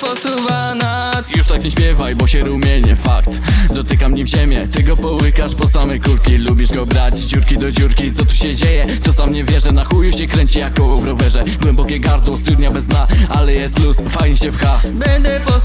posuwana. Już tak nie śpiewaj, bo się rumienie, fakt. Dotykam nim ziemię, ty go połykasz po same kulki Lubisz go brać dziurki do dziurki, co tu się dzieje? To sam nie wierzę, na chuju się kręci jak koło w rowerze. Głębokie gardło, studnia bez dna, ale jest luz, fajnie się pcha. Będę posuwana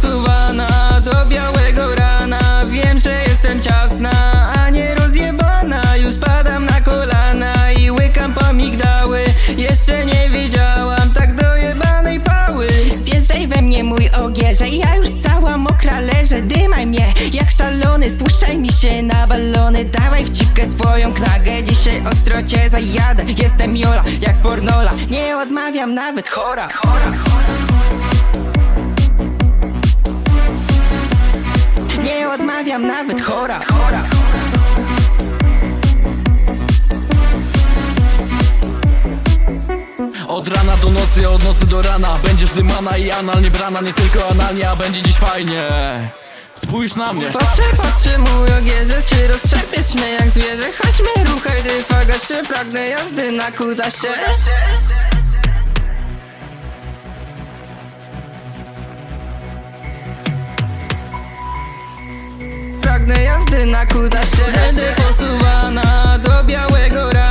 mokra leżę Dymaj mnie jak szalony Spuszczaj mi się na balony. Dawaj wcipkę swoją knagę Dzisiaj ostro cię zajadę. Jestem Jola jak z pornola. Nie odmawiam nawet chora Nie odmawiam nawet chora. Od rana do nocy, od nocy do rana. Będziesz dymana i analnie brana. Nie tylko analnie, a będzie dziś fajnie Spójrz na mnie. Patrzę, patrzę mój ogierze Czy roztrzepiesz mnie jak zwierzę. Chodźmy, ruchaj dyfagaście Pragnę jazdy na kutaście. Pragnę jazdy na kutaście. Będę posuwana do białego rana